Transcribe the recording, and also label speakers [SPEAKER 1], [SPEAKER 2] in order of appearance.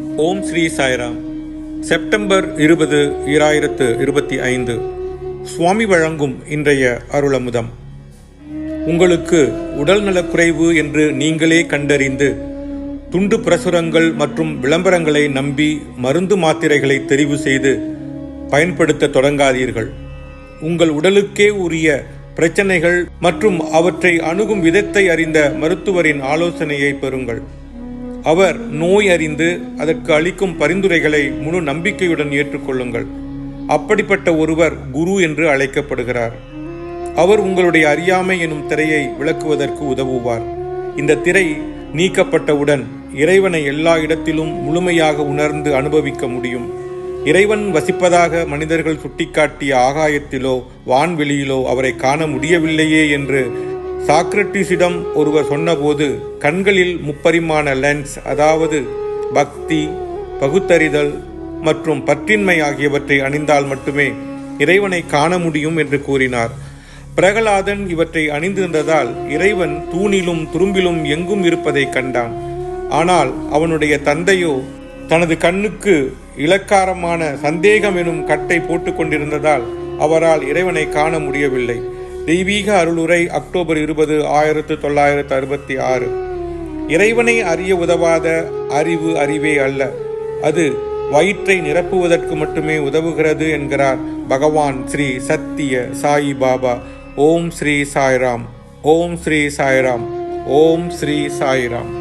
[SPEAKER 1] ஓம் Sri Sairam. September இருபது இராயிரத்து இருபத்தி ஐந்து. சுவாமி வழங்கும் இன்றைய அருளமுதம். உங்களுக்கு உடல் நலக்குறைவு என்று நீங்களே கண்டறிந்து துண்டு பிரசுரங்கள் மற்றும் விளம்பரங்களை நம்பி மருந்து மாத்திரைகளை தெரிவு செய்து பயன்படுத்த தொடங்காதீர்கள். உங்கள் உடலுக்கே உரிய பிரச்சனைகள் மற்றும் அவற்றை அணுகும் விதத்தை அறிந்த மருத்துவரின் ஆலோசனையை பெறுங்கள். அவர் நோய் அறிந்து அதற்கு அளிக்கும் பரிந்துரைகளை முழு நம்பிக்கையுடன் ஏற்றுக்கொள்ளுங்கள். அப்படிப்பட்ட ஒருவர் குரு என்று அழைக்கப்படுகிறார். அவர் உங்களுடைய அறியாமை எனும் திரையை விளக்குவதற்கு உதவுவார். இந்த திரை நீக்கப்பட்டவுடன் இறைவனை எல்லா இடத்திலும் முழுமையாக உணர்ந்து அனுபவிக்க முடியும். இறைவன் வசிப்பதாக மனிதர்கள் சுட்டிக்காட்டிய ஆகாயத்திலோ வான்வெளியிலோ அவரை காண முடியவில்லையே என்று சாக்ரட்டிஸிடம் ஒருவர் சொன்னபோது கண்களில் முப்பரிமாண லென்ஸ் அதாவது பக்தி பகுத்தறிதல் மற்றும் பற்றின்மை ஆகியவற்றை அணிந்தால் மட்டுமே இறைவனை காண முடியும் என்று கூறினார். பிரகலாதன் இவற்றை அணிந்திருந்ததால் இறைவன் தூணிலும் துரும்பிலும் எங்கும் இருப்பதை கண்டான். ஆனால் அவனுடைய தந்தையோ தனது கண்ணுக்கு இலக்காரமான சந்தேகம் எனும் கட்டை போட்டுக்கொண்டிருந்ததால் அவரால் இறைவனை காண முடியவில்லை. தெய்வீக அருளுரை அக்டோபர் இருபது ஆயிரத்து தொள்ளாயிரத்து அறுபத்தி ஆறு. இறைவனை அறிய உதவாத அறிவு அறிவே அல்ல. அது வயிற்றை நிரப்புவதற்கு மட்டுமே உதவுகிறது என்கிறார் பகவான் ஸ்ரீ சத்திய சாயி பாபா. ஓம் ஸ்ரீ சாய்ராம். ஓம் ஸ்ரீ சாய்ராம். ஓம் ஸ்ரீ சாய்ராம்.